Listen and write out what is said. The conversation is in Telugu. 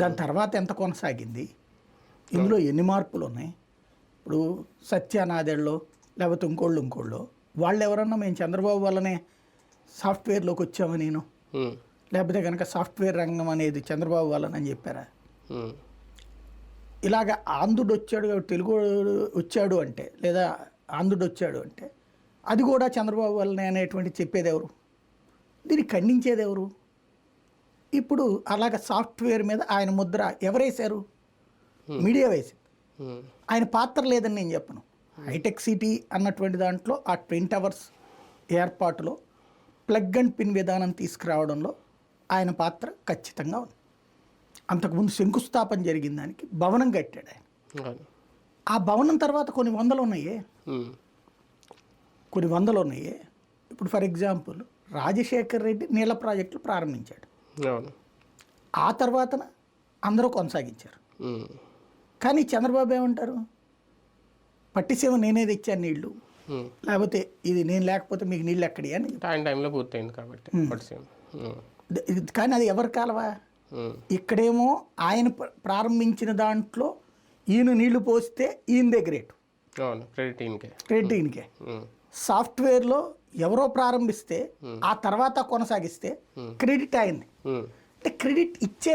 దాని తర్వాత ఎంత కొనసాగింది? ఇందులో ఎన్ని మార్పులు ఉన్నాయి ఇప్పుడు సత్యానాదెళ్ళలో లేకపోతే ఇంకోళ్ళు ఇంకోళ్ళు వాళ్ళు ఎవరన్నా మేము చంద్రబాబు వల్లనే సాఫ్ట్వేర్లోకి వచ్చాము నేను? లేకపోతే కనుక సాఫ్ట్వేర్ రంగం అనేది చంద్రబాబు వల్లనని చెప్పారా? ఇలాగ ఆంధ్రుడు వచ్చాడు తెలుగు వచ్చాడు అంటే లేదా ఆంధ్రుడు వచ్చాడు అంటే అది కూడా చంద్రబాబు వల్లనే అనేటువంటి చెప్పేది ఎవరు దీన్ని ఖండించేది ఎవరు ఇప్పుడు అలాగ సాఫ్ట్వేర్ మీద ఆయన ముద్ర ఎవరేశారు మీడియా వేసింది. ఆయన పాత్ర లేదని నేను చెప్పను. హైటెక్ సిటీ అన్నటువంటి దాంట్లో ఆ ట్విన్ టవర్స్ ఏర్పాటులో ప్లగ్ అండ్ పిన్ విధానం తీసుకురావడంలో ఆయన పాత్ర ఖచ్చితంగా ఉంది. అంతకుముందు శంకుస్థాపన జరిగిన దానికి భవనం కట్టాడు ఆయన. ఆ భవనం తర్వాత కొన్ని వందలు ఉన్నాయే? కొన్ని వందలు ఉన్నాయే? ఇప్పుడు ఫర్ ఎగ్జాంపుల్ రాజశేఖర్ రెడ్డి నీళ్ళ ప్రాజెక్టులు ప్రారంభించాడు. ఆ తర్వాత అందరూ కొనసాగించారు. కానీ చంద్రబాబు ఏమంటారు? పట్టిసీమ నేనే తెచ్చాను నీళ్ళు. లేకపోతే ఇది నేను లేకపోతే మీకు నీళ్ళు ఎక్కడి అని ఆయన టైంలో పూర్తయింది కాబట్టి కానీ అది ఎవరి కాలవా? ఇక్కడేమో ఆయన ప్ర- ప్రారంభించిన దాంట్లో ఈయన నీళ్ళు పోస్తే ఈయన దగ్గరేటు ఉమ్, సాఫ్ట్వేర్లో ఎవరో ప్రారంభిస్తే ఆ తర్వాత కొనసాగిస్తే క్రెడిట్ అయింది. అంటే క్రెడిట్ ఇచ్చే